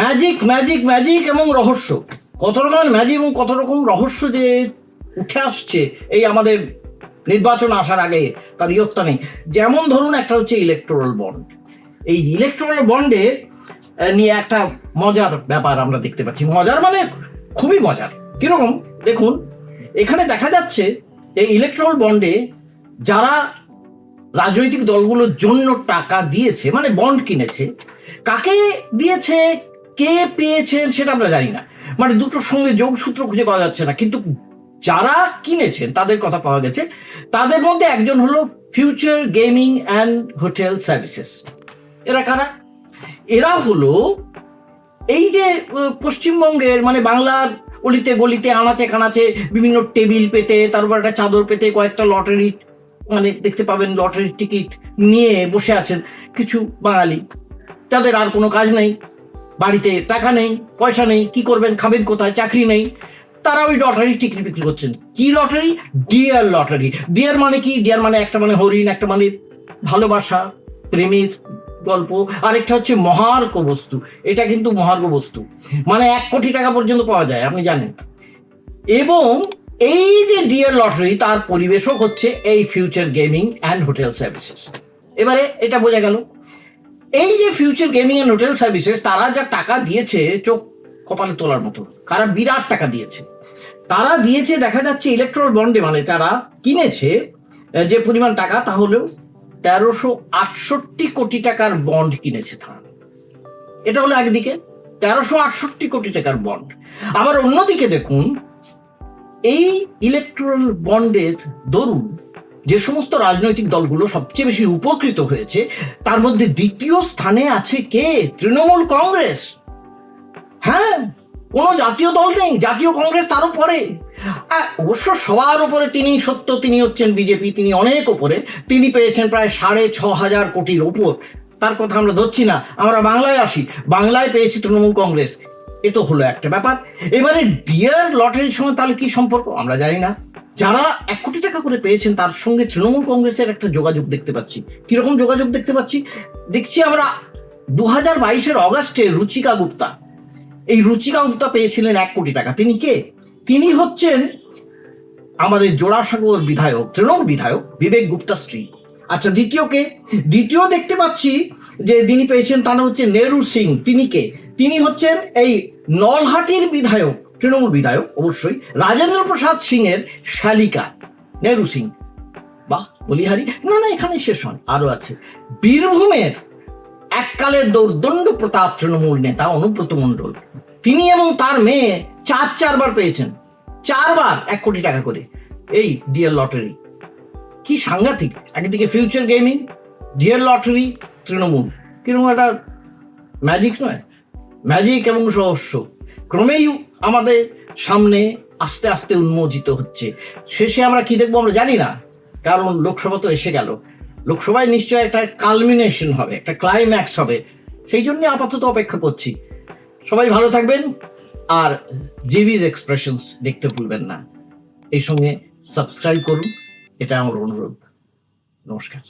Magic magic magic এবং রহস্য। কত রকমের ম্যাজিক এবং কত রকম রহস্য যে উঠে আসছে এই আমাদের নির্বাচন আসার আগে তার ইয়ত্তা নেই। যেমন ধরুন একটা হচ্ছে ইলেকট্রাল বন্ড এই ইলেকট্রাল বন্ডে নিয়ে একটা মজার ব্যাপার আমরা দেখতে পাচ্ছি। মজার মানে খুবই মজার। কীরকম? দেখুন, এখানে দেখা যাচ্ছে এই ইলেকট্রাল বন্ডে যারা রাজনৈতিক দলগুলোর জন্য টাকা দিয়েছে মানে বন্ড কিনেছে, কাকে দিয়েছে? কে পেয়েছেন সেটা আমরা জানি না। মানে দুটোর সঙ্গে যোগসূত্র খুঁজে পাওয়া যাচ্ছে না। কিন্তু যারা কিনেছেন, তাদের কথা পাওয়া গেছে, তাদের মধ্যে একজন হলো future gaming and hotel services এরা কারা? এরা হলো এই যে পশ্চিমবঙ্গের মানে বাংলার অলিতে গলিতে আনাচে কানাচে বিভিন্ন টেবিল পেতে, তারপর একটা চাদর পেতে, কয়েকটা লটারি মানে দেখতে পাবেন লটারির টিকিট নিয়ে বসে আছেন কিছু বাঙালি। তাদের আর কোনো কাজ নেই। বাড়িতে টাকা নেই, পয়সা নেই, কি করবেন, খাবেন কোথায়, চাকরি নেই তারা ওই লটারির টিকিট বিক্রি করছেন। কি লটারি ডিয়ার লটারি ডিয়ার মানে কি? ডিয়ার মানে একটা মানে হরিণ, একটা মানে ভালোবাসা, প্রেমের গল্প, আরেকটা হচ্ছে মহার্ঘ বস্তু। এটা কিন্তু মহার্ঘ বস্তু। মানে এক কোটি টাকা পর্যন্ত পাওয়া যায়, আপনি জানেন। এবং এই যে ডিয়ার লটারি তার পরিবেশক হচ্ছে এই future gaming and hotel services এবারে এটা বোঝা গেল। এই যে future gaming and hotel services তারা যা টাকা দিয়েছে, চোখ কপালে তোলার মতো। কারা বিরাট টাকা দিয়েছে। তারা দিয়েছে, দেখা যাচ্ছে ইলেকট্রল বন্ডে মানে তারা কিনেছে যে পরিমাণ টাকা তাহলেও তেরোশো আটষট্টি কোটি টাকার বন্ড কিনেছে তারা। এটা হলো একদিকে, তেরোশো আটষট্টি কোটি টাকার বন্ড আবার অন্যদিকে দেখুন, এই ইলেকট্রাল বন্ডের দরুন যে সমস্ত রাজনৈতিক দলগুলো সবচেয়ে বেশি উপকৃত হয়েছে, তার মধ্যে দ্বিতীয় স্থানে আছে কে? তৃণমূল কংগ্রেস। হ্যাঁ কোনো জাতীয় দল নেই, জাতীয় কংগ্রেস তারও পরে আর অবশ্য সবার উপরে তিনি সত্য, তিনি হচ্ছেন বিজেপি, তিনি অনেক উপরে। তিনি পেয়েছেন প্রায় সাড়ে ছ হাজার কোটির ওপর। তার কথা আমরা ধরছি না, আমরা বাংলায় আসি। বাংলায় পেয়েছি তৃণমূল কংগ্রেস। এ তো হলো একটা ব্যাপার। এবারে ডিয়ার লটারির সঙ্গে তাহলে কি সম্পর্ক? আমরা জানি না। যারা এক কোটি টাকা করে পেয়েছেন, তার সঙ্গে তৃণমূল কংগ্রেসের একটা যোগাযোগ দেখতে পাচ্ছি। কীরকম যোগাযোগ দেখতে পাচ্ছি? দেখছি আমরা দু হাজার বাইশের অগাস্টে রুচিকা গুপ্তা। এই রুচিকা গুপ্তা পেয়েছিলেন এক কোটি টাকা। তিনি কে? তিনি হচ্ছেন আমাদের জোড়াসাগর বিধায়ক, তৃণমূল বিধায়ক বিবেক গুপ্তা স্ত্রী। আচ্ছা দ্বিতীয় কে? দ্বিতীয় দেখতে পাচ্ছি যে তিনি পেয়েছেন, তার হচ্ছে নেহরু সিং। তিনি কে? তিনি হচ্ছেন এই নলহাটির বিধায়ক। তৃণমূল বিধায়ক অবশ্যই রাজেন্দ্র প্রসাদ সিং এর শালিকা, নেহরু সিং। বাহ, বলিহারি। না না এখানে শেষ হন। আরও আছে। বীরভূমের এককালের দৌর্দণ্ড প্রতাপ তৃণমূল নেতা অনুব্রত মণ্ডল। তিনি এবং তার মেয়ে চার চারবার পেয়েছেন। চারবার এক কোটি টাকা করে। এই ডিয়ার লটারি কি সাংঘাতিক। একদিকে future gaming dear lottery Trinamool. কীরকম একটা ম্যাজিক নয়? ম্যাজিক এবং রহস্য। ক্রমেই আমাদের সামনে আস্তে আস্তে উন্মোচিত হচ্ছে। শেষে আমরা কি দেখব আমরা জানি না, কারণ লোকসভা তো এসে গেল। লোকসভায় নিশ্চয় একটা কালমিনেশন হবে, একটা ক্লাইম্যাক্স হবে। সেই জন্য আপাতত অপেক্ষা করছি। সবাই ভালো থাকবেন, আর জিবিজ এক্সপ্রেশনস দেখতে ভুলবেন না। এই সঙ্গে সাবস্ক্রাইব করুন, এটা আমার অনুরোধ। নমস্কার।